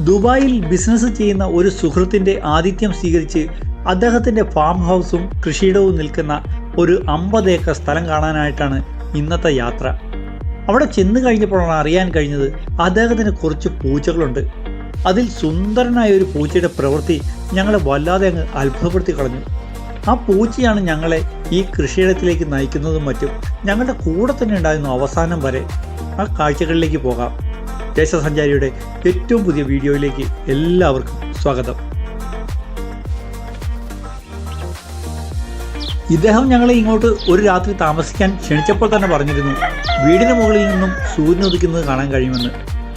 ദുബായിൽ ബിസിനസ് ചെയ്യുന്ന ഒരു സുഹൃത്തിന്റെ ആതിഥ്യം സ്വീകരിച്ച് അദ്ദേഹത്തിന്റെ ഫാം ഹൗസും കൃഷിയിടവും നിൽക്കുന്ന ഒരു അമ്പത് ഏക്കർ സ്ഥലം കാണാനായിട്ടാണ് ഇന്നത്തെ യാത്ര. അവിടെ ചെന്ന് കഴിഞ്ഞപ്പോഴാണ് അറിയാൻ കഴിഞ്ഞത് അദ്ദേഹത്തിന് കുറച്ച് പൂച്ചകളുണ്ട്. അതിൽ സുന്ദരനായ ഒരു പൂച്ചയുടെ പ്രവൃത്തി ഞങ്ങളെ വല്ലാതെ അങ്ങ് അത്ഭുതപ്പെടുത്തി കളഞ്ഞു. ആ പൂച്ചയാണ് ഞങ്ങളെ ഈ കൃഷിയിടത്തിലേക്ക് നയിക്കുന്നതും മറ്റും ഞങ്ങളുടെ കൂടെ തന്നെ ഉണ്ടായിരുന്നു അവസാനം വരെ. ആ കാഴ്ചകളിലേക്ക് പോകാം. ദേശസഞ്ചാരിയുടെ ഏറ്റവും പുതിയ വീഡിയോയിലേക്ക് എല്ലാവർക്കും സ്വാഗതം. ഇദ്ദേഹം ഞങ്ങളെ ഇങ്ങോട്ട് ഒരു രാത്രി താമസിക്കാൻ ക്ഷണിച്ചപ്പോൾ തന്നെ പറഞ്ഞിരുന്നു വീടിന് മുകളിൽ നിന്നും സൂര്യൻ ഉദിക്കുന്നത് കാണാൻ കഴിയുമെന്ന്.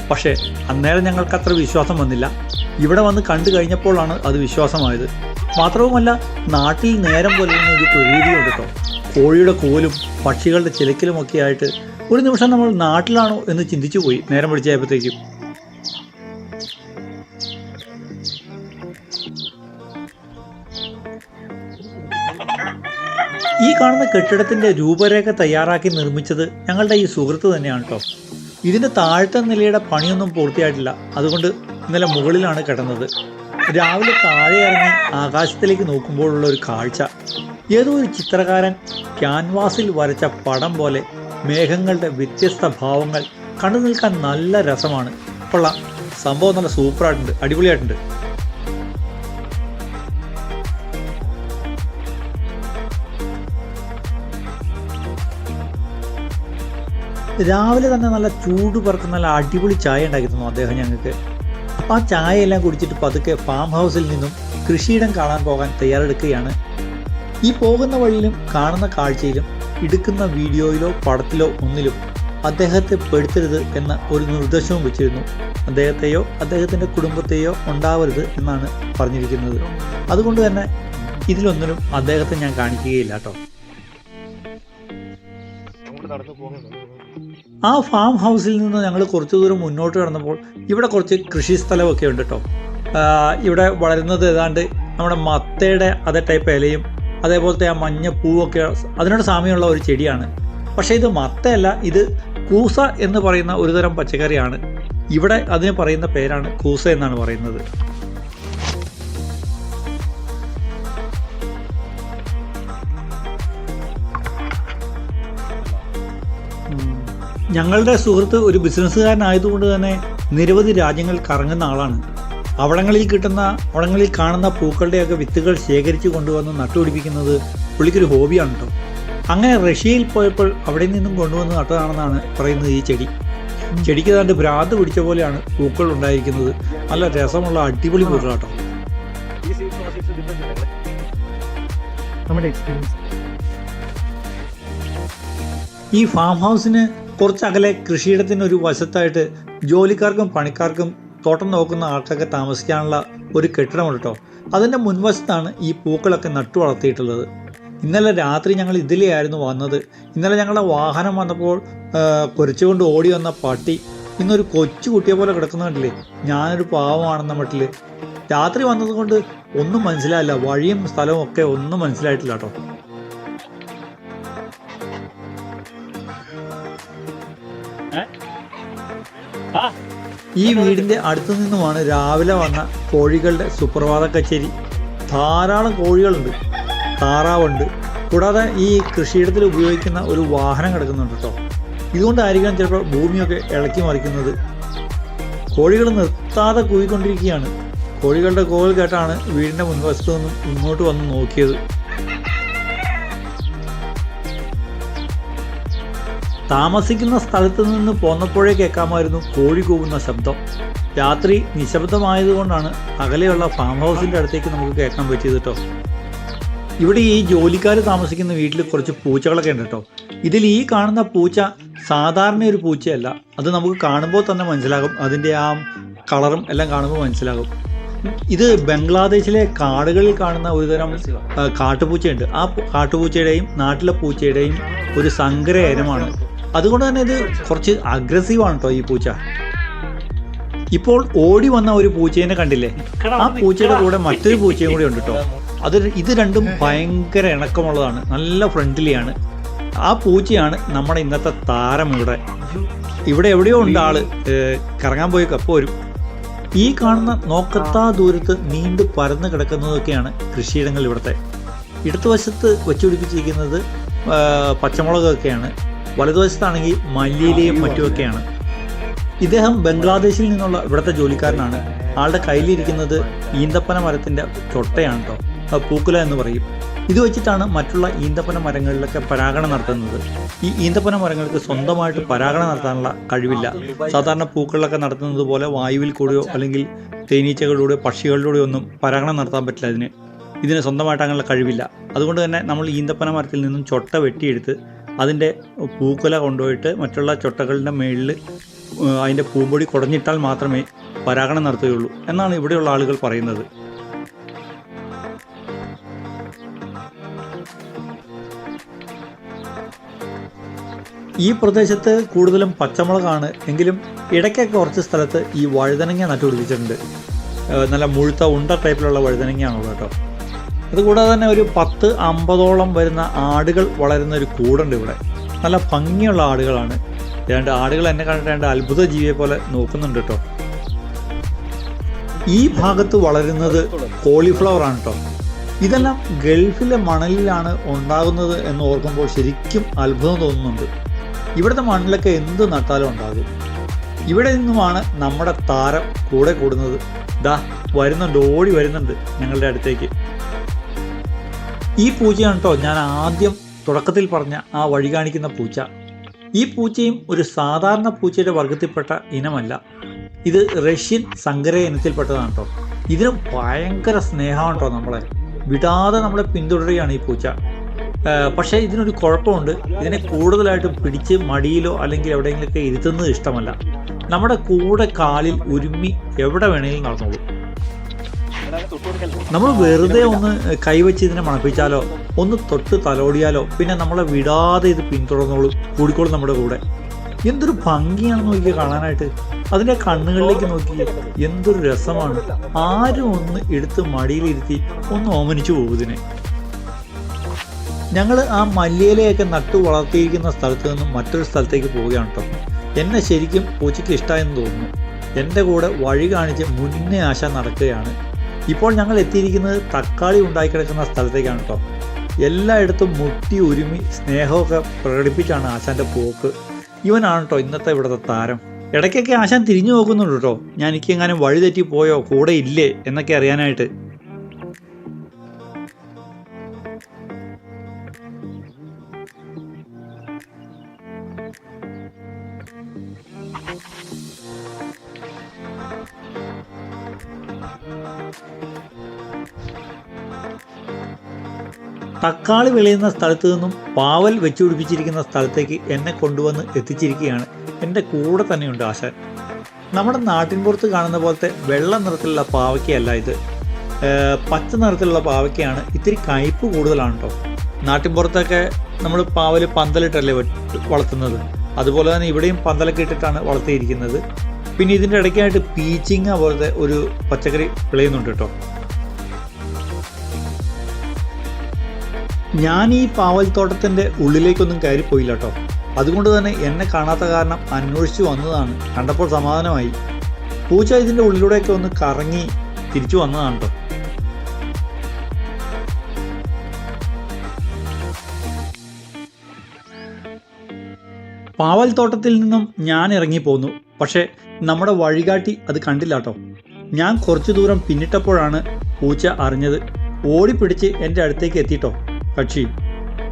പക്ഷേ അന്നേരം ഞങ്ങൾക്ക് അത്ര വിശ്വാസം വന്നില്ല. ഇവിടെ വന്ന് കണ്ടു കഴിഞ്ഞപ്പോഴാണ് അത് വിശ്വാസമായത്. മാത്രവുമല്ല നാട്ടിൽ നേരം പുലരുന്ന ഒരു പ്രതീതിയുണ്ട് കേട്ടോ. കോഴിയുടെ കോലും പക്ഷികളുടെ ചിലക്കിലുമൊക്കെ ആയിട്ട് ഒരു നിമിഷം നമ്മൾ നാട്ടിലാണോ എന്ന് ചിന്തിച്ചു പോയി. നേരം വിളിച്ചായപ്പോഴത്തേക്കും ഈ കാണുന്ന കെട്ടിടത്തിന്റെ രൂപരേഖ തയ്യാറാക്കി നിർമ്മിച്ചത് ഞങ്ങളുടെ ഈ സുഹൃത്ത് തന്നെയാണ് കേട്ടോ ഇതിന്റെ താഴത്തെ നിലയുടെ പണിയൊന്നും പൂർത്തിയായിട്ടില്ല. അതുകൊണ്ട് ഇന്നലെ മുകളിലാണ് കിടന്നത്. രാവിലെ താഴെ ഇറങ്ങി ആകാശത്തിലേക്ക് നോക്കുമ്പോഴുള്ള ഒരു കാഴ്ച. ഏതോ ഒരു ചിത്രകാരൻ ക്യാൻവാസിൽ വരച്ച പടം പോലെ മേഘങ്ങളുടെ വ്യത്യസ്ത ഭാവങ്ങൾ കണ്ടു നിൽക്കാൻ നല്ല രസമാണ്. കൊള്ളാം. സംഭവം നല്ല സൂപ്പറായിട്ടുണ്ട്. അടിപൊളിയായിട്ടുണ്ട്. രാവിലെ തന്നെ നല്ല ചൂട് പറക്കുന്ന നല്ല അടിപൊളി ചായ ഉണ്ടാക്കി തന്നു അദ്ദേഹം ഞങ്ങൾക്ക്. അപ്പം ആ ചായയെല്ലാം കുടിച്ചിട്ട് പതുക്കെ ഫാം ഹൗസിൽ നിന്നും കൃഷിയിടം കാണാൻ പോകാൻ തയ്യാറെടുക്കുകയാണ്. ഈ പോകുന്ന വഴിയിലും കാണുന്ന കാഴ്ചയിലും എടുക്കുന്ന വീഡിയോയിലോ പടത്തിലോ ഒന്നിലും അദ്ദേഹത്തെ പെടുത്തരുത് എന്ന ഒരു നിർദ്ദേശവും വെച്ചിരുന്നു. അദ്ദേഹത്തെയോ അദ്ദേഹത്തിന്റെ കുടുംബത്തെയോ ഉണ്ടാവരുത് എന്നാണ് പറഞ്ഞിരിക്കുന്നത്. അതുകൊണ്ട് തന്നെ ഇതിലൊന്നിലും അദ്ദേഹത്തെ ഞാൻ കാണിക്കുകയില്ല കേട്ടോ. ആ ഫാം ഹൗസിൽ നിന്ന് ഞങ്ങൾ കുറച്ച് ദൂരം മുന്നോട്ട് കടന്നപ്പോൾ ഇവിടെ കുറച്ച് കൃഷി സ്ഥലമൊക്കെ ഉണ്ട് കേട്ടോ. ഇവിടെ വളരുന്നത് ഏതാണ്ട് നമ്മുടെ മത്തയുടെ അതേ ടൈപ്പ് ഇലയും അതേപോലത്തെ ആ മഞ്ഞ പൂവൊക്കെ അതിനോട് സാമ്യമുള്ള ഒരു ചെടിയാണ്. പക്ഷേ ഇത് മത്തയല്ല ഇത് കൂസ എന്ന് പറയുന്ന ഒരു തരം പച്ചക്കറിയാണ്. ഇവിടെ അതിന് പറയുന്ന പേരാണ് കൂസ എന്നാണ് പറയുന്നത്. ഞങ്ങളുടെ സുഹൃത്ത് ഒരു ബിസിനസ്സുകാരനായതുകൊണ്ട് തന്നെ നിരവധി രാജ്യങ്ങൾ കറങ്ങുന്ന ആളാണ്. അവിടങ്ങളിൽ കിട്ടുന്ന അവിടങ്ങളിൽ കാണുന്ന പൂക്കളുടെയൊക്കെ വിത്തുകൾ ശേഖരിച്ചു കൊണ്ടുവന്ന് നട്ടുപിടിപ്പിക്കുന്നത് പുള്ളിക്കൊരു ഹോബിയാണ് കേട്ടോ അങ്ങനെ റഷ്യയിൽ പോയപ്പോൾ അവിടെ നിന്നും കൊണ്ടുവന്ന് നട്ടതാണെന്നാണ് പറയുന്നത് ഈ ചെടി. ചെടിക്ക് താണ്ട് ഭ്രാന്ത് പിടിച്ച പോലെയാണ് പൂക്കൾ ഉണ്ടായിരിക്കുന്നത്. നല്ല രസമുള്ള അടിപൊളി പൂക്കളാട്ടോ നമ്മുടെ എക്സ്പീരിയൻസ് ഈ ഫാം ഹൗസിന് കുറച്ചകലെ കൃഷിയിടത്തിന് ഒരു വശത്തായിട്ട് ജോലിക്കാർക്കും പണിക്കാർക്കും തോട്ടം നോക്കുന്ന ആൾക്കൊക്കെ താമസിക്കാനുള്ള ഒരു കെട്ടിടമുണ്ട് കേട്ടോ അതിന്റെ മുൻവശത്താണ് ഈ പൂക്കളൊക്കെ നട്ടു വളർത്തിയിട്ടുള്ളത്. ഇന്നലെ രാത്രി ഞങ്ങൾ ഇതിലെയായിരുന്നു വന്നത്. ഇന്നലെ ഞങ്ങളുടെ വാഹനം വന്നപ്പോൾ കൊരച്ചുകൊണ്ട് ഓടി വന്ന പട്ടി ഇന്നൊരു കൊച്ചു കുട്ടിയെ പോലെ കിടക്കുന്ന കണ്ടില്ലേ? ഞാനൊരു പാവമാണെന്ന മട്ടിൽ രാത്രി വന്നതുകൊണ്ട് ഒന്നും മനസ്സിലായില്ല. വഴിയും സ്ഥലവും ഒക്കെ ഒന്നും മനസ്സിലായിട്ടില്ല കേട്ടോ ഈ വീടിന്റെ അടുത്തു നിന്നുമാണ് രാവിലെ വന്ന കോഴികളുടെ സുപ്രഭാത കച്ചേരി. ധാരാളം കോഴികളുണ്ട് താറാവുണ്ട്. കൂടാതെ ഈ കൃഷിയിടത്തിൽ ഉപയോഗിക്കുന്ന ഒരു വാഹനം കിടക്കുന്നുണ്ട് കേട്ടോ. ഇതുകൊണ്ടായിരിക്കാം ചിലപ്പോൾ ഭൂമിയൊക്കെ ഇളക്കി മറിക്കുന്നത്. കോഴികൾ നിർത്താതെ കൂവിക്കൊണ്ടിരിക്കുകയാണ് കോഴികളുടെ കോവൽ കേട്ടാണ് വീടിന്റെ മുൻവശത്തു നിന്നും ഇങ്ങോട്ട് വന്ന് നോക്കിയത്. താമസിക്കുന്ന സ്ഥലത്ത് നിന്ന് പോന്നപ്പോഴേ കേൾക്കാമായിരുന്നു കോഴി കൂവുന്ന ശബ്ദം. രാത്രി നിശബ്ദമായതുകൊണ്ടാണ് അകലെയുള്ള ഫാം ഹൗസിന്റെ അടുത്തേക്ക് നമുക്ക് കേൾക്കാൻ പറ്റിയത് കേട്ടോ ഇവിടെ ഈ ജോലിക്കാർ താമസിക്കുന്ന വീട്ടിൽ കുറച്ച് പൂച്ചകളൊക്കെ ഉണ്ട് കേട്ടോ ഇതിൽ ഈ കാണുന്ന പൂച്ച സാധാരണ ഒരു പൂച്ചയല്ല. അത് നമുക്ക് കാണുമ്പോൾ തന്നെ മനസ്സിലാകും. അതിന്റെ ആ കളറും എല്ലാം കാണുമ്പോൾ മനസ്സിലാകും. ഇത് ബംഗ്ലാദേശിലെ കാടുകളിൽ കാണുന്ന ഒരുതരം കാട്ടുപൂച്ചയുണ്ട്. ആ കാട്ടുപൂച്ചയുടെയും നാട്ടിലെ പൂച്ചയുടെയും ഒരു സങ്കര ഇനമാണ്. അതുകൊണ്ട് തന്നെ ഇത് കുറച്ച് അഗ്രസീവ് ആണ് കേട്ടോ ഈ പൂച്ച. ഇപ്പോൾ ഓടി വന്ന ഒരു പൂച്ചേനെ കണ്ടില്ലേ? ആ പൂച്ചയുടെ കൂടെ മറ്റൊരു പൂച്ചയും കൂടി ഉണ്ട് കേട്ടോ അത് ഇത് രണ്ടും ഭയങ്കര ഇണക്കമുള്ളതാണ്. നല്ല ഫ്രണ്ട്ലിയാണ് ആ പൂച്ചയാണ് നമ്മുടെ ഇന്നത്തെ താരം ഇവിടെ. ഇവിടെ എവിടെയോ ഉണ്ട് ആൾ. കറങ്ങാൻ പോയി കപ്പ് വരും. ഈ കാണുന്ന നോക്കത്താ ദൂരത്ത് നീണ്ടു പരന്നു കിടക്കുന്നതൊക്കെയാണ് കൃഷിയിടങ്ങൾ ഇവിടുത്തെ. ഇടതുവശത്ത് വെച്ചുപിടിപ്പിച്ചിരിക്കുന്നത് പച്ചമുളകൊക്കെയാണ്. വലതുവശത്താണെങ്കിൽ മല്ലിയിലയും മറ്റുമൊക്കെയാണ്. ഇദ്ദേഹം ബംഗ്ലാദേശിൽ നിന്നുള്ള ഇവിടുത്തെ ജോലിക്കാരനാണ്. ആളുടെ കയ്യിലിരിക്കുന്നത് ഈന്തപ്പന മരത്തിന്റെ ചൊട്ടയാണ് കേട്ടോ പൂക്കുല എന്ന് പറയും. ഇത് വെച്ചിട്ടാണ് മറ്റുള്ള ഈന്തപ്പന മരങ്ങളിലൊക്കെ പരാഗണം നടത്തുന്നത്. ഈ ഈന്തപ്പന മരങ്ങൾക്ക് സ്വന്തമായിട്ട് പരാഗണം നടത്താനുള്ള കഴിവില്ല. സാധാരണ പൂക്കളിലൊക്കെ നടത്തുന്നത് പോലെ വായുവിൽ കൂടെയോ അല്ലെങ്കിൽ തേനീച്ചകളിലൂടെയോ പക്ഷികളിലൂടെയോ ഒന്നും പരാഗണം നടത്താൻ പറ്റില്ല അതിന്. ഇതിന് സ്വന്തമായിട്ട് അങ്ങനെയുള്ള കഴിവില്ല. അതുകൊണ്ട് തന്നെ നമ്മൾ ഈന്തപ്പന മരത്തിൽ നിന്നും ചൊട്ട വെട്ടിയെടുത്ത് അതിന്റെ പൂക്കുല കൊണ്ടുപോയിട്ട് മറ്റുള്ള ചൊട്ടകളുടെ മേളിൽ അതിന്റെ പൂമ്പൊടി കുടഞ്ഞിട്ടാൽ മാത്രമേ പരാഗണം നടത്തുകയുള്ളൂ എന്നാണ് ഇവിടെയുള്ള ആളുകൾ പറയുന്നത്. ഈ പ്രദേശത്ത് കൂടുതലും പച്ചമുളകാണ്. എങ്കിലും ഇടയ്ക്കൊക്കെ കുറച്ച് സ്ഥലത്ത് ഈ വഴുതനങ്ങ നട്ടുപിടിപ്പിച്ചിട്ടുണ്ട്. നല്ല മുഴുത്ത ഉണ്ട ടൈപ്പിലുള്ള വഴുതനങ്ങയാണുള്ളത് കേട്ടോ. അതുകൂടാതെ തന്നെ ഒരു പത്ത് അമ്പതോളം വരുന്ന ആടുകൾ വളരുന്ന ഒരു കൂടുണ്ട് ഇവിടെ. നല്ല ഭംഗിയുള്ള ആടുകളാണ്. രണ്ട് ആടുകൾ എന്നെ കണ്ടിട്ട് രണ്ട് അത്ഭുത ജീവിയെ പോലെ നോക്കുന്നുണ്ട് കേട്ടോ ഈ ഭാഗത്ത് വളരുന്നത് കോളിഫ്ലവർ ആണ് കേട്ടോ ഇതെല്ലാം ഗൾഫിലെ മണലിലാണ് ഉണ്ടാകുന്നത് എന്ന് ഓർക്കുമ്പോൾ ശരിക്കും അത്ഭുതം തോന്നുന്നുണ്ട്. ഇവിടുത്തെ മണ്ണിലൊക്കെ എന്ത് നട്ടാലും ഉണ്ടാകും. ഇവിടെ നിന്നുമാണ് നമ്മുടെ താരം കൂടെ കൂടുന്നത്. ദാ വരുന്നുണ്ട് ഓടി വരുന്നുണ്ട് ഞങ്ങളുടെ അടുത്തേക്ക്. ഈ പൂച്ചയാണ് കേട്ടോ ഞാൻ ആദ്യം തുടക്കത്തിൽ പറഞ്ഞ ആ വഴി കാണിക്കുന്ന പൂച്ച. ഈ പൂച്ചയും ഒരു സാധാരണ പൂച്ചയുടെ വർഗത്തിൽപ്പെട്ട ഇനമല്ല. ഇത് റഷ്യൻ സങ്കര ഇനത്തിൽപ്പെട്ടതാണ് കേട്ടോ ഇതിന് ഭയങ്കര സ്നേഹമാണ് കേട്ടോ നമ്മളെ. വിടാതെ നമ്മളെ പിന്തുടരുകയാണ് ഈ പൂച്ച. പക്ഷേ ഇതിനൊരു കുഴപ്പമുണ്ട്. ഇതിനെ കൂടുതലായിട്ടും പിടിച്ച് മടിയിലോ അല്ലെങ്കിൽ എവിടെയെങ്കിലുമൊക്കെ ഇരുത്തുന്നത് ഇഷ്ടമല്ല. നമ്മുടെ കൂടെ കാലിൽ ഉരുമ്മി എവിടെ വേണമെങ്കിലും നടന്നോളൂ. നമ്മൾ വെറുതെ ഒന്ന് കൈവച്ച് ഇതിനെ മണപ്പിച്ചാലോ ഒന്ന് തൊട്ട് തലോടിയാലോ പിന്നെ നമ്മളെ വിടാതെ ഇത് പിന്തുടർന്നോളും കൂടിക്കോളും നമ്മുടെ കൂടെ. എന്തൊരു ഭംഗിയാണ് നോക്കിയ കാണാനായിട്ട്. അതിന്റെ കണ്ണുകളിലേക്ക് നോക്കി എന്തൊരു രസമാണ്. ആരും ഒന്ന് എടുത്ത് മടിയിലിരുത്തി ഒന്ന് ഓമനിച്ചു പോകുതിനെ ഞങ്ങൾ ആ മല്ലിയിലയൊക്കെ നട്ടു വളർത്തിയിരിക്കുന്ന സ്ഥലത്ത് നിന്നും മറ്റൊരു സ്ഥലത്തേക്ക് പോവുകയാണ് കേട്ടോ എന്നെ ശരിക്കും പൂച്ചയ്ക്ക് ഇഷ്ടമായെന്ന് തോന്നുന്നു. എന്റെ കൂടെ വഴി കാണിച്ച് മുന്നേ ആശ നടക്കുകയാണ്. ഇപ്പോൾ ഞങ്ങൾ എത്തിയിരിക്കുന്നത് തക്കാളി ഉണ്ടായി കിടക്കുന്ന സ്ഥലത്തേക്കാണ് കേട്ടോ എല്ലായിടത്തും മുട്ടി ഒരുമി സ്നേഹമൊക്കെ പ്രകടിപ്പിച്ചാണ് ആശാന്റെ പോക്ക്. ഇവനാണ് കേട്ടോ ഇന്നത്തെ ഇവിടുത്തെ താരം. ഇടയ്ക്കൊക്കെ ആശാൻ തിരിഞ്ഞു നോക്കുന്നുണ്ട് കേട്ടോ ഞാൻ എനിക്ക് എങ്ങാനും വഴി തെറ്റി പോയോ? കൂടെ ഇല്ലേ? എന്നൊക്കെ അറിയാനായിട്ട്. തക്കാളി വിളയുന്ന സ്ഥലത്ത് നിന്നും പാവൽ വെച്ചു പിടിപ്പിച്ചിരിക്കുന്ന സ്ഥലത്തേക്ക് എന്നെ കൊണ്ടുവന്ന് എത്തിച്ചിരിക്കുകയാണ് എന്റെ കൂടെ തന്നെയുണ്ട് ആശാൻ. നമ്മുടെ നാട്ടിൻപുറത്ത് കാണുന്ന പോലത്തെ വെള്ള നിറത്തിലുള്ള പാവയ്ക്കയല്ല ഇത്. പച്ച നിറത്തിലുള്ള പാവയ്ക്കയാണ് ഇത്തിരി കയ്പ് കൂടുതലാണ് കേട്ടോ നാട്ടിൻപുറത്തൊക്കെ നമ്മൾ പാവൽ പന്തലിട്ടല്ലേ വളർത്തുന്നത്. അതുപോലെ തന്നെ ഇവിടെയും പന്തലൊക്കെ ഇട്ടിട്ടാണ് വളർത്തിയിരിക്കുന്നത്. പിന്നെ ഇതിന്റെ ഇടയ്ക്കായിട്ട് പീച്ചിങ്ങ പോലത്തെ ഒരു പച്ചക്കറി വിളയുന്നുണ്ട് കേട്ടോ. ഞാൻ ഈ പാവൽ പാവൽത്തോട്ടത്തിന്റെ ഉള്ളിലേക്കൊന്നും കയറിപ്പോയില്ല കേട്ടോ. അതുകൊണ്ട് തന്നെ എന്നെ കാണാത്ത കാരണം അന്വേഷിച്ചു വന്നതാണ്. കണ്ടപ്പോൾ സമാധാനമായി. പൂച്ച ഇതിന്റെ ഉള്ളിലൂടെയൊക്കെ ഒന്ന് കറങ്ങി തിരിച്ചു വന്നതാണ് കേട്ടോ. പാവൽത്തോട്ടത്തിൽ നിന്നും ഞാൻ ഇറങ്ങിപ്പോന്നു. പക്ഷേ നമ്മുടെ വഴികാട്ടി അത് കണ്ടില്ല കേട്ടോ ഞാൻ കുറച്ചു ദൂരം പിന്നിട്ടപ്പോഴാണ് പൂച്ച അറിഞ്ഞത്. ഓടിപ്പിടിച്ച് എന്റെ അടുത്തേക്ക് എത്തിയിട്ടോ പക്ഷി.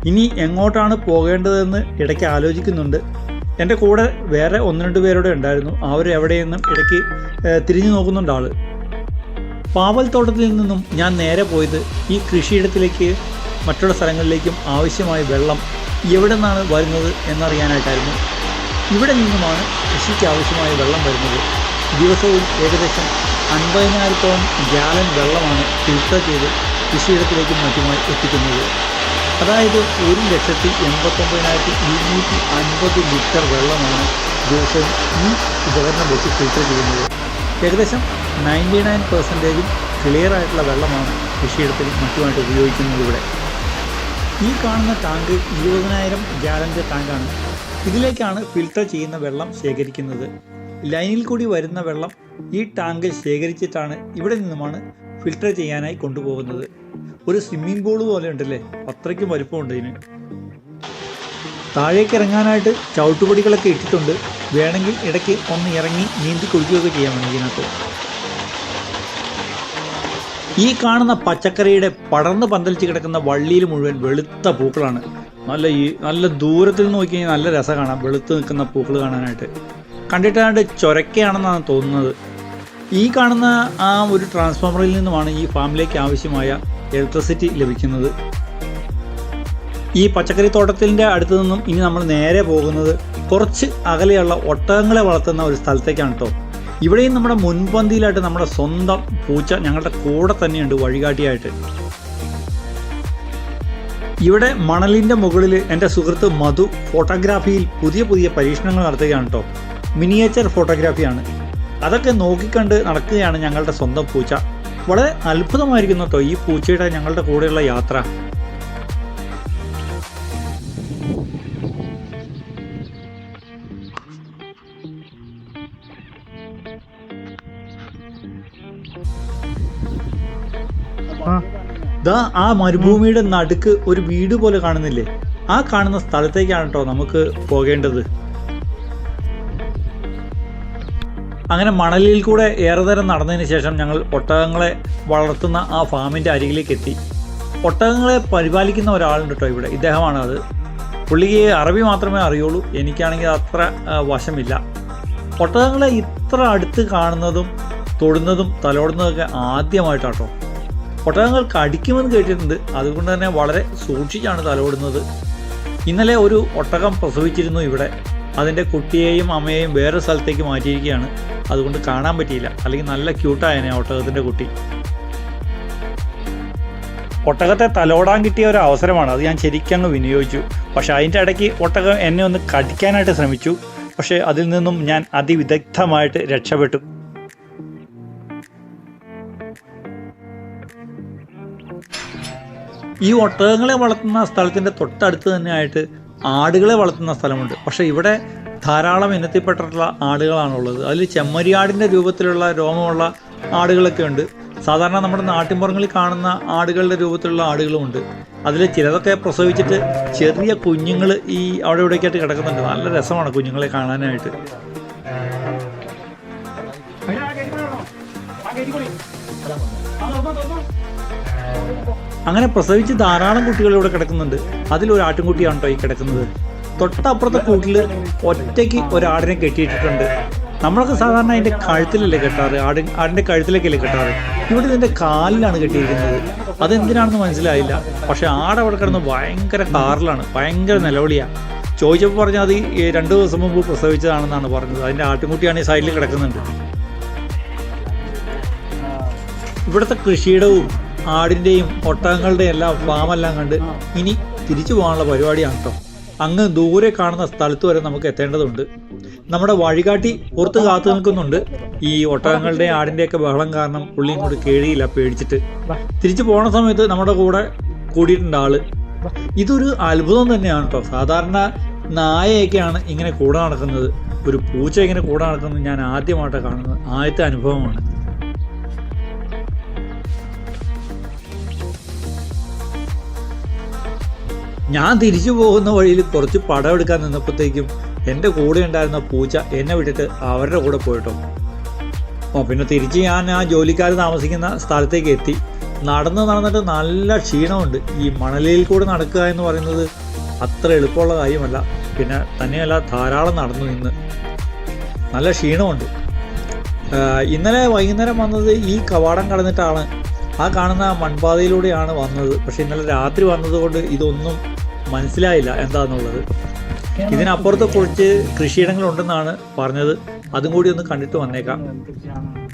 ഇനി എങ്ങോട്ടാണ് പോകേണ്ടതെന്ന് ഇടയ്ക്ക് ആലോചിക്കുന്നുണ്ട്. എന്റെ കൂടെ വേറെ ഒന്ന് രണ്ട് പേരോടെ ഉണ്ടായിരുന്നു. അവരെവിടെയെന്നും ഇടയ്ക്ക് തിരിഞ്ഞു നോക്കുന്നുണ്ട് ആൾ. പാവൽത്തോട്ടത്തിൽ നിന്നും ഞാൻ നേരെ പോയത് ഈ കൃഷിയിടത്തിലേക്ക് മറ്റുള്ള സ്ഥലങ്ങളിലേക്കും ആവശ്യമായ വെള്ളം എവിടെ നിന്നാണ് വരുന്നത് എന്നറിയാനായിട്ടായിരുന്നു. ഇവിടെ നിന്നുമാണ് കൃഷിക്ക് ആവശ്യമായ വെള്ളം വരുന്നത്. ദിവസവും ഏകദേശം അൻപതിനായിരത്തോളം ഗ്യാലൻ വെള്ളമാണ് ഫിൽട്ടർ ചെയ്ത് കൃഷിയിടത്തിലേക്കും മറ്റുമായി എത്തിക്കുന്നത്. അതായത് ഒരു ലക്ഷത്തി എൺപത്തൊമ്പതിനായിരത്തി ഇരുന്നൂറ്റി അൻപത് ലിറ്റർ വെള്ളമാണ് ദിവസവും ഈ ഉപകരണം വെച്ച് ഫിൽട്ടർ ചെയ്യുന്നത്. ഏകദേശം നയന്റി നയൻ പെർസെന്റേജും ക്ലിയർ ആയിട്ടുള്ള വെള്ളമാണ് കൃഷിയിടത്തിൽ മറ്റുമായിട്ട് ഉപയോഗിക്കുന്നത് ഇവിടെ. ഈ കാണുന്ന ടാങ്ക് ഇരുപതിനായിരം ഗ്യാലന്റെ ടാങ്കാണ്. ഇതിലേക്കാണ് ഫിൽട്ടർ ചെയ്യുന്ന വെള്ളം ശേഖരിക്കുന്നത്. ലൈനിൽ കൂടി വരുന്ന വെള്ളം ഈ ടാങ്കിൽ ശേഖരിച്ചിട്ടാണ് ഇവിടെ നിന്നുമാണ് ഫിൽട്ടർ ചെയ്യാനായി കൊണ്ടുപോകുന്നത്. ഒരു സ്വിമ്മിംഗ് പൂൾ പോലെ ഉണ്ടല്ലേ? അത്രയ്ക്കും വലുപ്പമുണ്ട് ഇതിന്. താഴേക്ക് ഇറങ്ങാനായിട്ട് ചവിട്ടുപടികളൊക്കെ ഇട്ടിട്ടുണ്ട്. വേണമെങ്കിൽ ഇടയ്ക്ക് ഒന്ന് ഇറങ്ങി നീന്തി കുളിക്കുകയൊക്കെ ചെയ്യാൻ വേണം ഇതിനകത്ത്. ഈ കാണുന്ന പച്ചക്കറിയുടെ പടർന്ന് പന്തലിച്ച് കിടക്കുന്ന വള്ളിയിൽ മുഴുവൻ വെളുത്ത പൂക്കളാണ്. നല്ല ഈ നല്ല ദൂരത്തിൽ നോക്കി കഴിഞ്ഞാൽ നല്ല രസം കാണാം. വെളുത്ത് നിൽക്കുന്ന പൂക്കൾ കാണാനായിട്ട്. കണ്ടിട്ടാണ്ട് ചൊരക്കയാണെന്നാണ് തോന്നുന്നത്. ഈ കാണുന്ന ആ ഒരു ട്രാൻസ്ഫോമറിൽ നിന്നുമാണ് ഈ ഫാമിലേക്ക് ആവശ്യമായ ഇലക്ട്രിസിറ്റി ലഭിക്കുന്നത്. ഈ പച്ചക്കറി തോട്ടത്തിന്റെ അടുത്ത് നിന്നും ഇനി നമ്മൾ നേരെ പോകുന്നത് കുറച്ച് അകലെയുള്ള ഒട്ടകങ്ങളെ വളർത്തുന്ന ഒരു സ്ഥലത്തേക്കാണ് കേട്ടോ ഇവിടെയും നമ്മുടെ മുൻപന്തിയിലായിട്ട് നമ്മുടെ സ്വന്തം പൂച്ച ഞങ്ങളുടെ കൂടെ തന്നെയുണ്ട് വഴികാട്ടിയായിട്ട്. ഇവിടെ മണലിന്റെ മുകളിൽ എന്റെ സുഹൃത്ത് മധു ഫോട്ടോഗ്രാഫിയിൽ പുതിയ പുതിയ പരീക്ഷണങ്ങൾ നടത്തുകയാണ് കേട്ടോ മിനിയേച്ചർ ഫോട്ടോഗ്രാഫിയാണ്. അതൊക്കെ നോക്കിക്കണ്ട് നടക്കുകയാണ് ഞങ്ങളുടെ സ്വന്തം പൂച്ച. വളരെ അത്ഭുതമായിരിക്കുന്നു കേട്ടോ ഈ പൂച്ചയുടെ ഞങ്ങളുടെ കൂടെയുള്ള യാത്ര. ദാ ആ മരുഭൂമിയുടെ നടുക്ക് ഒരു വീട് പോലെ കാണുന്നില്ലേ? ആ കാണുന്ന സ്ഥലത്തേക്കാണ് കേട്ടോ നമുക്ക് പോകേണ്ടത്. അങ്ങനെ മണലിൽ കൂടെ ഏറെ നേരം നടന്നതിന് ശേഷം ഞങ്ങൾ ഒട്ടകങ്ങളെ വളർത്തുന്ന ആ ഫാമിന്റെ അരികിലേക്ക് എത്തി. ഒട്ടകങ്ങളെ പരിപാലിക്കുന്ന ഒരാളുണ്ട് കേട്ടോ ഇവിടെ. ഇദ്ദേഹമാണ് അത്. പുള്ളിക്ക് അറബി മാത്രമേ അറിയുള്ളൂ. എനിക്കാണെങ്കിൽ അത്ര വശമില്ല. ഒട്ടകങ്ങളെ ഇത്ര അടുത്ത് കാണുന്നതും തൊടുന്നതും തലോടുന്നതൊക്കെ ആദ്യമായിട്ടാട്ടോ ഒട്ടകങ്ങൾ കടിക്കുമെന്ന് കേട്ടിട്ടുണ്ട്. അതുകൊണ്ട് തന്നെ വളരെ സൂക്ഷിച്ചാണ് തലോടുന്നത്. ഇന്നലെ ഒരു ഒട്ടകം പ്രസവിച്ചിരുന്നു ഇവിടെ. അതിന്റെ കുട്ടിയെയും അമ്മയെയും വേറെ സ്ഥലത്തേക്ക് മാറ്റിയിരിക്കുകയാണ്. അതുകൊണ്ട് കാണാൻ പറ്റിയില്ല. അല്ലെങ്കിൽ നല്ല ക്യൂട്ടായനെ ഒട്ടകത്തിന്റെ കുട്ടി. ഒട്ടകത്തെ തലോടാൻ കിട്ടിയ ഒരു അവസരമാണ്. അത് ഞാൻ ശരിക്കങ്ങ് വിനിയോഗിച്ചു. പക്ഷെ അതിന്റെ ഇടയ്ക്ക് ഒട്ടകം എന്നെ ഒന്ന് കടിക്കാനായിട്ട് ശ്രമിച്ചു. പക്ഷേ അതിൽ നിന്നും ഞാൻ അതിവിദഗ്ധമായിട്ട് രക്ഷപ്പെട്ടു. ഈ ഒട്ടകങ്ങളെ വളർത്തുന്ന സ്ഥലത്തിന്റെ തൊട്ടടുത്ത് തന്നെയായിട്ട് ആടുകളെ വളർത്തുന്ന സ്ഥലമുണ്ട്. പക്ഷേ ഇവിടെ ധാരാളം ഇനത്തിൽപ്പെട്ടിട്ടുള്ള ആടുകളാണുള്ളത്. അതിൽ ചെമ്മരിയാടിന്റെ രൂപത്തിലുള്ള രോമമുള്ള ആടുകളൊക്കെ ഉണ്ട്. സാധാരണ നമ്മുടെ നാട്ടിൻപുറങ്ങളിൽ കാണുന്ന ആടുകളുടെ രൂപത്തിലുള്ള ആടുകളുമുണ്ട് അതിൽ ചിലതൊക്കെ പ്രസവിച്ചിട്ട് ചെറിയ കുഞ്ഞുങ്ങൾ ഈ അവിടെ ഇവിടെയൊക്കെ ആയിട്ട് കിടക്കുന്നുണ്ട്. നല്ല രസമാണ് കുഞ്ഞുങ്ങളെ കാണാനായിട്ട്. അങ്ങനെ പ്രസവിച്ച് ധാരാളം കുട്ടികൾ ഇവിടെ കിടക്കുന്നുണ്ട്. അതിലൊരു ആട്ടിൻകുട്ടിയാണ് കേട്ടോ ഈ കിടക്കുന്നത്. തൊട്ടപ്പുറത്തെ കൂട്ടിൽ ഒറ്റയ്ക്ക് ഒരാടിനെ കെട്ടിയിട്ടിട്ടുണ്ട്. നമ്മളൊക്കെ സാധാരണ അതിന്റെ കഴുത്തിലല്ലേ കെട്ടാറ്? ആടി ആടിന്റെ കഴുത്തിലേക്കല്ലേ കെട്ടാറ്? ഇവിടെ ഇതിന്റെ കാലിലാണ് കെട്ടിയിരിക്കുന്നത്. അതെന്തിനാണെന്ന് മനസ്സിലായില്ല. പക്ഷേ അവിടെ കിടന്ന് ഭയങ്കര കാറിലാണ്. ഭയങ്കര നിലവിളിയാണ് ചോദിച്ചപ്പോൾ പറഞ്ഞാൽ അത് രണ്ട് ദിവസം മുമ്പ് പ്രസവിച്ചതാണെന്നാണ് പറഞ്ഞത്. അതിന്റെ ആട്ടിൻകുട്ടിയാണ് ഈ സൈഡിൽ കിടക്കുന്നുണ്ട്. ഇവിടുത്തെ കൃഷിയിടവും ആടിന്റെയും ഒട്ടകങ്ങളുടെയും എല്ലാം ഫാമെല്ലാം കണ്ട് ഇനി തിരിച്ചു പോകാനുള്ള പരിപാടിയാണ് കേട്ടോ അങ്ങ് ദൂരെ കാണുന്ന സ്ഥലത്ത് വരെ നമുക്ക് എത്തേണ്ടതുണ്ട്. നമ്മുടെ വഴികാട്ടി പുറത്ത് കാത്തു നിൽക്കുന്നുണ്ട്. ഈ ഒട്ടകങ്ങളുടെയും ആടിന്റെയൊക്കെ ബഹളം കാരണം പുള്ളി ഇങ്ങോട്ട് കേഴിയില്ല പേടിച്ചിട്ട്. തിരിച്ചു പോണ സമയത്ത് നമ്മുടെ കൂടെ കൂടിയിട്ടുണ്ട് ആൾ. ഇതൊരു അത്ഭുതം തന്നെയാണ് കേട്ടോ സാധാരണ നായയൊക്കെയാണ് ഇങ്ങനെ കൂടെ നടക്കുന്നത്. ഒരു പൂച്ച ഇങ്ങനെ കൂടെ നടക്കുന്നത് ഞാൻ ആദ്യമായിട്ടാണ് കാണുന്നത്. ആദ്യത്തെ അനുഭവമാണ്. ഞാൻ തിരിച്ചു പോകുന്ന വഴിയിൽ കുറച്ച് പടം എടുക്കാൻ നിന്നപ്പോഴത്തേക്കും എന്റെ കൂടെ ഉണ്ടായിരുന്ന പൂച്ച എന്നെ വിട്ടിട്ട് അവരുടെ കൂടെ പോയിട്ടോ. ഓ പിന്നെ തിരിച്ച് ഞാൻ ആ ജോലിക്കാർ താമസിക്കുന്ന സ്ഥലത്തേക്ക് എത്തി. നടന്ന് നടന്നിട്ട് നല്ല ക്ഷീണമുണ്ട്. ഈ മണലിൽ കൂടെ നടക്കുക എന്ന് പറയുന്നത് അത്ര എളുപ്പമുള്ള കാര്യമല്ല. പിന്നെ തന്നെയല്ല ധാരാളം നടന്നു നിന്ന്. നല്ല ക്ഷീണമുണ്ട്. ഇന്നലെ വൈകുന്നേരം വന്നത് ഈ കവാടം കടന്നിട്ടാണ്. ആ കാണുന്ന മൺപാതയിലൂടെയാണ് വന്നത്. പക്ഷെ ഇന്നലെ രാത്രി വന്നതുകൊണ്ട് ഇതൊന്നും മനസ്സിലായില്ല എന്താന്നുള്ളത്. ഇതിനപ്പുറത്തെ കുറച്ച് കൃഷിയിടങ്ങളുണ്ടെന്നാണ് പറഞ്ഞത്. അതും കൂടി ഒന്ന് കണ്ടിട്ട് വന്നേക്കാം.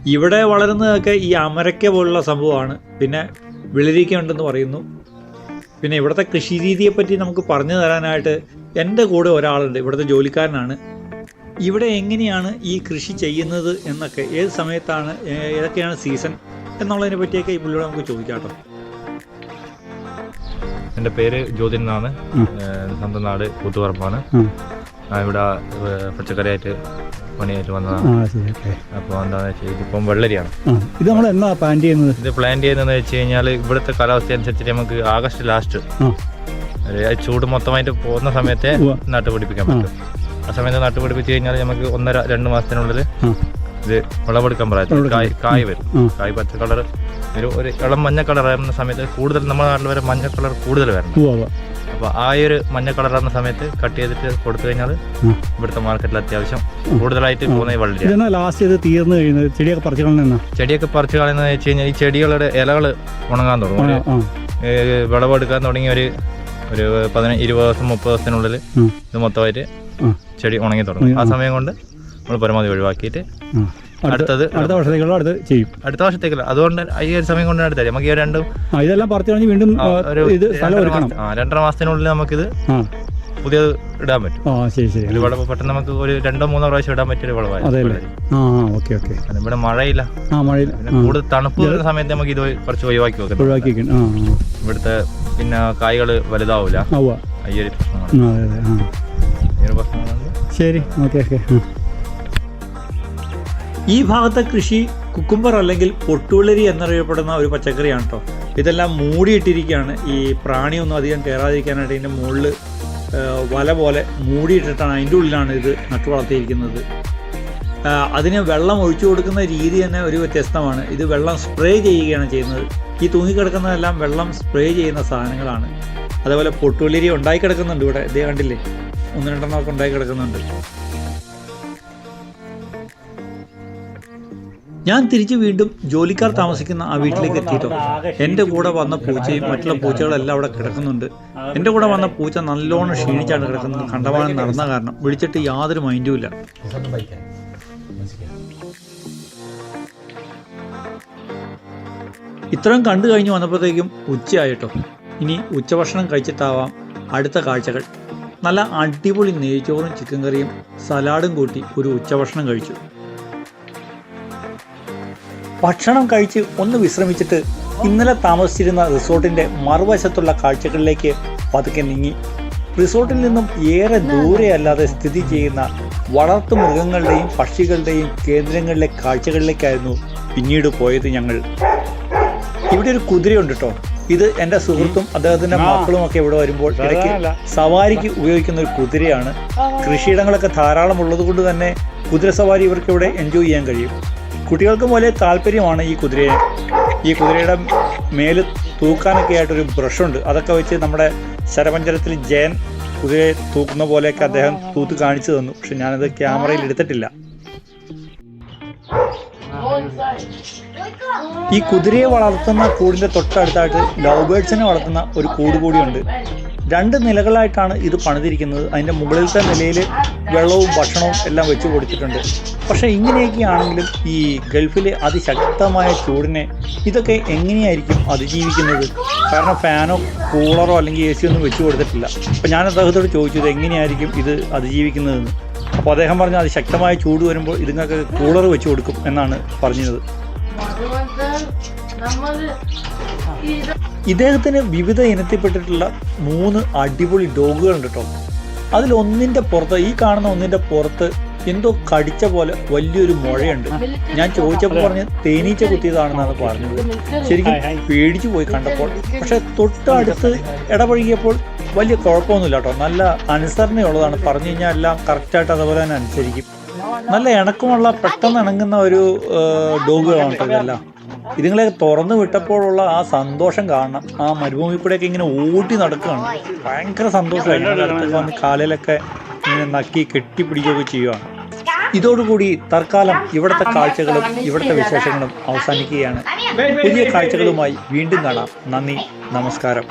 ഇവിടെ വളരുന്നതൊക്കെ ഈ അമരക്ക പോലുള്ള സംഭവമാണ്. പിന്നെ വെളിരിക്ക ഉണ്ടെന്ന് പറയുന്നു. പിന്നെ ഇവിടുത്തെ കൃഷി രീതിയെപ്പറ്റി നമുക്ക് പറഞ്ഞു തരാനായിട്ട് എന്റെ കൂടെ ഒരാളുണ്ട്. ഇവിടുത്തെ ജോലിക്കാരനാണ്. ഇവിടെ എങ്ങനെയാണ് ഈ കൃഷി ചെയ്യുന്നത് എന്നൊക്കെ ഏത് സമയത്താണ് ഏതൊക്കെയാണ് സീസൺ എന്നുള്ളതിനെ പറ്റിയൊക്കെ ഈ പുള്ളിയോട് നമുക്ക് ചോദിക്കാം കേട്ടോ. എന്റെ പേര് ജ്യോതിൻ എന്നാണ്. സ്വന്തം നാട് കൂത്തുപറമ്പാണ്. ഞാൻ ഇവിടെ പച്ചക്കറിയായിട്ട് പണിയായിട്ട് വന്നതാണ്. അപ്പോൾ എന്താണെന്ന് വെച്ചാൽ ഇതിപ്പം വെള്ളരിയാണ്. ഇത് നമ്മൾ എന്നാ പ്ലാൻ ചെയ്യുന്നത്? ഇത് പ്ലാൻ ചെയ്യുന്നതെന്ന് വെച്ച് കഴിഞ്ഞാൽ ഇവിടുത്തെ കാലാവസ്ഥ അനുസരിച്ചിട്ട് നമുക്ക് ആഗസ്റ്റ് ലാസ്റ്റ് ചൂട് മൊത്തമായിട്ട് പോകുന്ന സമയത്തെ നട്ടു നട്ടുപിടിപ്പിക്കാൻ പറ്റും. ആ സമയത്ത് നട്ടുപിടിപ്പിച്ച് കഴിഞ്ഞാൽ നമുക്ക് ഒന്നര രണ്ട് മാസത്തിനുള്ളിൽ ഇത് വിളവെടുക്കാൻ പറയാം. കായ് കായ് വരും. കായ് പച്ച കളർ ഒരു ഒരു ഇളം മഞ്ഞ കളർ ആകുന്ന സമയത്ത് കൂടുതൽ നമ്മുടെ നാട്ടിൽ വരെ മഞ്ഞ കളർ കൂടുതൽ വരണം അപ്പോൾ ആ ഒരു മഞ്ഞ കളറാകുന്ന സമയത്ത് കട്ട് ചെയ്തിട്ട് കൊടുത്തു കഴിഞ്ഞാൽ ഇവിടുത്തെ മാർക്കറ്റിൽ അത്യാവശ്യം കൂടുതലായിട്ട് പോകുന്ന വള്ളരിയാണ് ലാസ്റ്റ് ഇത് തീർന്നു കഴിയുന്നത് ചെടിയൊക്കെ പറിച്ചു കളഞ്ഞാ ചെടിയൊക്കെ പറിച്ചു കളയുന്നത് വെച്ച് കഴിഞ്ഞാൽ ഈ ചെടികളുടെ ഇലകൾ ഉണങ്ങാൻ തുടങ്ങും. വിളവെടുക്കാൻ തുടങ്ങി ഒരു ഒരു പതിന ഇരുപത് ദിവസം മുപ്പത് ദിവസത്തിനുള്ളിൽ ഇത് മൊത്തമായിട്ട് ചെടി ഉണങ്ങി തുടങ്ങും. ആ സമയം കൊണ്ട് നമ്മൾ പരമാവധി ഒഴിവാക്കിയിട്ട് അടുത്തത് അടുത്ത വർഷത്തേക്കുള്ള അടുത്ത് ചെയ്യും. അടുത്ത വർഷത്തേക്കല്ല അതുകൊണ്ട് ഈ ഒരു സമയം കൊണ്ട് അടുത്ത നമുക്ക് ഈ രണ്ടും ഇതെല്ലാം പറിച്ചു കഴിഞ്ഞ് വീണ്ടും ഇത് സ്ഥലം ഒരുക്കണം. രണ്ടര മാസത്തിനുള്ളിൽ നമുക്കിത് പുതിയത് ഇടാൻ പറ്റും. ആ ശരി ശരി. ഒരു വിളവ് പെട്ടെന്ന് നമുക്ക് ഒരു രണ്ടോ മൂന്നോ പ്രാവശ്യം ഇടാൻ പറ്റിയ ഒരു വിളവായി. അതെ ആ ഓക്കെ ഓക്കെ. ഇവിടെ മഴയില്ല. ആ ആ. കൂടുതൽ തണുപ്പ് വരുന്ന സമയത്ത് നമുക്ക് ഇത് കുറച്ച് ഒഴിവാക്കി വെക്കാം ഒഴിവാക്കി ആ ഇവിടുത്തെ പിന്നെ കായ്കൾ വലുതാവില്ല ഈ ഒരു പ്രശ്നമാണ്. ശരി ഓക്കെ ഓക്കെ. ഈ ഭാഗത്തെ കൃഷി കുക്കുംബർ അല്ലെങ്കിൽ പൊട്ടുള്ളരി എന്നറിയപ്പെടുന്ന ഒരു പച്ചക്കറിയാണ് കേട്ടോ ഇതെല്ലാം മൂടിയിട്ടിരിക്കുകയാണ്. ഈ പ്രാണിയൊന്നും അധികം കയറാതിരിക്കാനായിട്ട് ഇതിന്റെ മുകളിൽ വല പോലെ മൂടിയിട്ടിട്ടാണ് അതിന്റെ ഉള്ളിലാണ് ഇത് നട്ടു വളർത്തിയിരിക്കുന്നത്. അതിന് വെള്ളം ഒഴിച്ചു കൊടുക്കുന്ന രീതി തന്നെ ഒരു വ്യത്യസ്തമാണ്. ഇത് വെള്ളം സ്പ്രേ ചെയ്യുകയാണ് ചെയ്യുന്നത്. ഈ തൂങ്ങിക്കിടക്കുന്നതെല്ലാം വെള്ളം സ്പ്രേ ചെയ്യുന്ന സാധനങ്ങളാണ്. അതേപോലെ പൊട്ടുവെള്ളരി ഉണ്ടായി കിടക്കുന്നുണ്ട് ഇവിടെ. ഇതേ കണ്ടില്ലേ? ഒന്ന് രണ്ടെണ്ണമൊക്കെ ഉണ്ടായി കിടക്കുന്നുണ്ട് ഞാൻ തിരിച്ച് വീണ്ടും ജോലിക്കാർ താമസിക്കുന്ന ആ വീട്ടിലേക്ക് എത്തിയിട്ടോ? എന്റെ കൂടെ വന്ന പൂച്ചയും മറ്റുള്ള പൂച്ചകളെല്ലാം അവിടെ കിടക്കുന്നുണ്ട്. എന്റെ കൂടെ വന്ന പൂച്ച നല്ലോണം ക്ഷീണിച്ചാണ് കിടക്കുന്നത്. കണ്ടമാനം നടന്ന കാരണം. വിളിച്ചിട്ട് യാതൊരു മൈൻഡും ഇല്ല. ഇത്രയും കണ്ടു കഴിഞ്ഞ് വന്നപ്പോഴത്തേക്കും ഉച്ചയായിട്ടോ. ഇനി ഉച്ചഭക്ഷണം കഴിച്ചിട്ടാവാം അടുത്ത കാഴ്ചകൾ. നല്ല അടിപൊളി നെയ്ച്ചോറും ചിക്കൻ കറിയും സലാഡും കൂട്ടി ഒരു ഉച്ചഭക്ഷണം കഴിച്ചു. ഭക്ഷണം കഴിച്ച് ഒന്ന് വിശ്രമിച്ചിട്ട് ഇന്നലെ താമസിച്ചിരുന്ന റിസോർട്ടിന്റെ മറുവശത്തുള്ള കാഴ്ചകളിലേക്ക് പതുക്കെ നീങ്ങി. റിസോർട്ടിൽ നിന്നും ഏറെ ദൂരെയല്ലാതെ സ്ഥിതി ചെയ്യുന്ന വളർത്തു മൃഗങ്ങളുടെയും പക്ഷികളുടെയും കേന്ദ്രങ്ങളിലെ കാഴ്ചകളിലേക്കായിരുന്നു പിന്നീട് പോയത് ഞങ്ങൾ. ഇവിടെ ഒരു കുതിരയുണ്ട് കേട്ടോ ഇത് എന്റെ സുഹൃത്തും അദ്ദേഹത്തിന്റെ മക്കളും ഒക്കെ ഇവിടെ വരുമ്പോൾ ഇടയ്ക്ക് സവാരിക്ക് ഉപയോഗിക്കുന്ന ഒരു കുതിരയാണ്. കൃഷിയിടങ്ങളൊക്കെ ധാരാളം ഉള്ളത് കൊണ്ട് തന്നെ കുതിര സവാരി ഇവർക്ക് ഇവിടെ എൻജോയ് ചെയ്യാൻ കഴിയും. കുട്ടികൾക്ക് പോലെ താല്പര്യമാണ് ഈ കുതിരയെ. ഈ കുതിരയുടെ മേൽ തൂക്കാനൊക്കെ ആയിട്ടൊരു ബ്രഷുണ്ട്. അതൊക്കെ വെച്ച് നമ്മുടെ ശരപഞ്ചരത്തിൽ ജയൻ കുതിരയെ തൂക്കുന്ന പോലെയൊക്കെ അദ്ദേഹം തൂത്ത് കാണിച്ചു തന്നു. പക്ഷെ ഞാനത് ക്യാമറയിൽ എടുത്തിട്ടില്ല. ഈ കുതിരയെ വളർത്തുന്ന കൂടിന്റെ തൊട്ടടുത്തായിട്ട് ലവ് ബേഡ്സിനെ വളർത്തുന്ന ഒരു കൂട് കൂടിയുണ്ട്. രണ്ട് നിലകളായിട്ടാണ് ഇത് പണിതിരിക്കുന്നത്. അതിന്റെ മുകളിലത്തെ നിലയിൽ വെള്ളവും ഭക്ഷണവും എല്ലാം വെച്ച് കൊടുത്തിട്ടുണ്ട് പക്ഷെ ഇങ്ങനെയൊക്കെ ആണെങ്കിലും ഈ ഗൾഫിലെ അതിശക്തമായ ചൂടിനെ ഇതൊക്കെ എങ്ങനെയായിരിക്കും അതിജീവിക്കുന്നത്? കാരണം ഫാനോ കൂളറോ അല്ലെങ്കിൽ എ സി ഒന്നും വെച്ച് കൊടുത്തിട്ടില്ല. അപ്പം ഞാൻ അദ്ദേഹത്തോട് ചോദിച്ചത് എങ്ങനെയായിരിക്കും ഇത് അതിജീവിക്കുന്നതെന്ന്. അപ്പോൾ അദ്ദേഹം പറഞ്ഞു അതിശക്തമായ ചൂട് വരുമ്പോൾ ഇതുങ്ങൾക്ക് കൂളർ വെച്ച് കൊടുക്കും എന്നാണ് പറഞ്ഞത്. ഇദ്ദേഹത്തിന് വിവിധ ഇനത്തിൽപ്പെട്ടിട്ടുള്ള മൂന്ന് അടിപൊളി ഡോഗുകളുണ്ട് കേട്ടോ. അതിലൊന്നിന്റെ പുറത്ത് ഈ കാണുന്ന ഒന്നിന്റെ പുറത്ത് എന്തോ കടിച്ച പോലെ വലിയൊരു മുഴയുണ്ട്. ഞാൻ ചോദിച്ചപ്പോൾ പറഞ്ഞ് തേനീച്ച കുത്തിയതാണെന്നാണ് പറഞ്ഞത്. ശരിക്കും പേടിച്ചു പോയി കണ്ടപ്പോൾ. പക്ഷെ തൊട്ടടുത്ത് ഇടപഴകിയപ്പോൾ വലിയ കുഴപ്പമൊന്നുമില്ല കേട്ടോ. നല്ല അനുസരണയുള്ളതാണ്. പറഞ്ഞു കഴിഞ്ഞാൽ എല്ലാം കറക്റ്റായിട്ട് അതുപോലെ തന്നെ അനുസരിക്കും. നല്ല ഇണക്കമുള്ള പെട്ടെന്ന് ഇണങ്ങുന്ന ഒരു ഡോഗുകളാണ് കേട്ടോ ഇതെല്ലാം. ഇതുങ്ങളെ തുറന്നു വിട്ടപ്പോഴുള്ള ആ സന്തോഷം കാണണം ആ മരുഭൂമി കൂടെയൊക്കെ ഇങ്ങനെ ഓടി നടക്കുകയാണ്. ഭയങ്കര സന്തോഷമായിരുന്നു വന്ന് കാലിലൊക്കെ ഇങ്ങനെ നക്കി കെട്ടിപ്പിടിക്കുകയൊക്കെ ചെയ്യുകയാണ് ഇതോടുകൂടി തൽക്കാലം ഇവിടുത്തെ കാഴ്ചകളും ഇവിടുത്തെ വിശേഷങ്ങളും അവസാനിക്കുകയാണ്. പുതിയ കാഴ്ചകളുമായി വീണ്ടും കാണാം. നന്ദി നമസ്കാരം.